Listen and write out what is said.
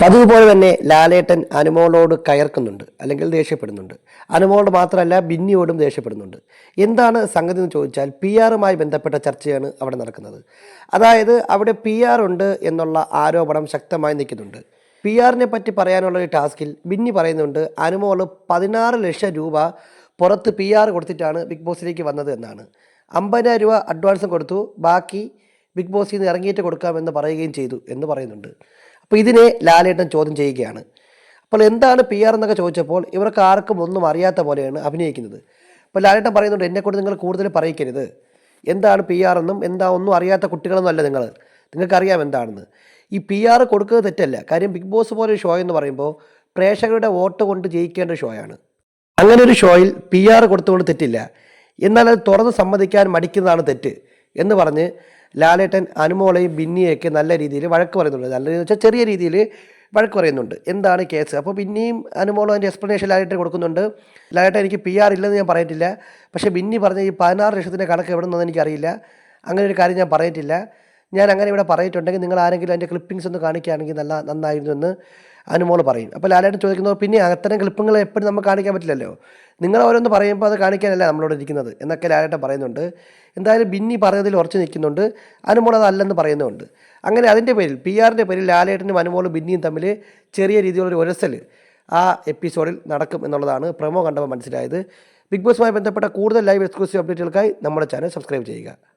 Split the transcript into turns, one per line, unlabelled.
പതിവ് പോലെ തന്നെ ലാലേട്ടൻ അനുമോളോട് കയർക്കുന്നുണ്ട് അല്ലെങ്കിൽ ദേഷ്യപ്പെടുന്നുണ്ട്. അനുമോളോട് മാത്രമല്ല ബിന്നിയോടും ദേഷ്യപ്പെടുന്നുണ്ട്. എന്താണ് സംഗതി എന്ന് ചോദിച്ചാൽ പി ആറുമായി ബന്ധപ്പെട്ട ചർച്ചയാണ് അവിടെ നടക്കുന്നത്. അതായത് അവിടെ പി ആർ ഉണ്ട് എന്നുള്ള ആരോപണം ശക്തമായി നിൽക്കുന്നുണ്ട്. പി ആറിനെ പറ്റി പറയാനുള്ള ഒരു ടാസ്കിൽ ബിന്നി പറയുന്നുണ്ട് അനുമോൾ പതിനാറ് ലക്ഷം രൂപ പുറത്ത് പി ആർ കൊടുത്തിട്ടാണ് ബിഗ് ബോസിലേക്ക് വന്നത് എന്നാണ്. അമ്പതിനായിരം രൂപ അഡ്വാൻസും കൊടുത്തു. ബാക്കി ബിഗ് ബോസിൽ നിന്ന് ഇറങ്ങിയിട്ട് കൊടുക്കാമെന്ന് പറയുകയും ചെയ്തു എന്ന് പറയുന്നുണ്ട്. അപ്പോൾ ഇതിനെ ലാലേട്ടൻ ചോദ്യം ചെയ്യുകയാണ്. അപ്പോൾ എന്താണ് പി ആർ എന്നൊക്കെ ചോദിച്ചപ്പോൾ ഇവർക്ക് ആർക്കും ഒന്നും അറിയാത്ത പോലെയാണ് അഭിനയിക്കുന്നത്. അപ്പോൾ ലാലേട്ടൻ പറയുന്നുണ്ട് എന്നെക്കൊണ്ട് നിങ്ങൾ കൂടുതൽ പറയിക്കരുത്. എന്താണ് പി ആർ എന്നും എന്താ ഒന്നും അറിയാത്ത കുട്ടികളൊന്നും അല്ല നിങ്ങൾ. നിങ്ങൾക്കറിയാം എന്താണെന്ന്. ഈ പി ആർ കൊടുക്കുന്നത് തെറ്റല്ല. കാര്യം ബിഗ് ബോസ് പോലെ ഒരു ഷോ എന്ന് പറയുമ്പോൾ പ്രേക്ഷകരുടെ വോട്ട് കൊണ്ട് ജയിക്കേണ്ട ഷോയാണ്. അങ്ങനെ ഒരു ഷോയിൽ പി ആർ കൊടുത്തുകൊണ്ട് തെറ്റില്ല. എന്നാൽ അത് തുറന്ന് സമ്മതിക്കാൻ മടിക്കുന്നതാണ് തെറ്റ്. എന്ന് പറഞ്ഞ് ലാലേട്ടൻ അനുമോളെയും ബിന്നിയൊക്കെ നല്ല രീതിയിൽ വഴക്ക് പറയുന്നുണ്ട്. നല്ല രീതിയിൽ വെച്ചാൽ ചെറിയ രീതിയിൽ വഴക്ക് പറയുന്നുണ്ട്. എന്താണ് കേസ്? അപ്പോൾ പിന്നെയും അനുമോളും അതിന്റെ എക്സ്പ്ലനേഷൻ ലാലേട്ടൻ കൊടുക്കുന്നുണ്ട്. ലാലേട്ടൻ എനിക്ക് പി ആർ ഇല്ലെന്ന് ഞാൻ പറഞ്ഞിട്ടില്ല പക്ഷേ ബിന്നി പറഞ്ഞ ഈ പതിനാറ് ലക്ഷത്തിന്റെ കണക്ക് എവിടെ നിന്നെന്ന് എനിക്കറിയില്ല. അങ്ങനെ ഒരു കാര്യം ഞാൻ പറഞ്ഞിട്ടില്ല ഞാൻ അങ്ങനെ ഇവിടെ പറഞ്ഞിട്ടുണ്ടെങ്കിൽ നിങ്ങൾ ആരെങ്കിലും അതിന്റെ ക്ലിപ്പിങ്സ് ഒന്ന് കാണിക്കുകയാണെങ്കിൽ നല്ല നന്നായിരുന്നു എന്ന് അനുമോൾ പറയും. അപ്പോൾ ലാലേട്ടൻ ചോദിക്കുന്നത് പിന്നെ അത്തരം ക്ലിപ്പുകൾ എപ്പോഴും നമുക്ക് കാണിക്കാൻ പറ്റില്ലല്ലോ? നിങ്ങൾ ഓരോന്ന് പറയുമ്പോൾ അത് കാണിക്കാനല്ല നമ്മളോട് ഇരിക്കുന്നത് എന്നൊക്കെ ലാലേട്ടൻ പറയുന്നുണ്ട്. എന്തായാലും ബിന്നി പറഞ്ഞതിൽ ഉറച്ചു നിൽക്കുന്നുണ്ട്. അനുമോൾ അതല്ലെന്ന് പറയുന്നുണ്ട്. അങ്ങനെ അതിന്റെ പേരിൽ പി ആറിന്റെ പേരിൽ ലാലേട്ടനും അനുമോളും ബിന്നിയും തമ്മിൽ ചെറിയ രീതിയിലൊരു ഉരസൽ ആ എപ്പിസോഡിൽ നടക്കും എന്നുള്ളതാണ് പ്രമോ കണ്ടപ്പോൾ മനസ്സിലായത്. ബിഗ് ബോസുമായി ബന്ധപ്പെട്ട കൂടുതൽ ലൈവ് എക്സ്ക്ലൂസീവ് അപ്ഡേറ്റുകൾക്കായി നമ്മുടെ ചാനൽ സബ്സ്ക്രൈബ് ചെയ്യുക.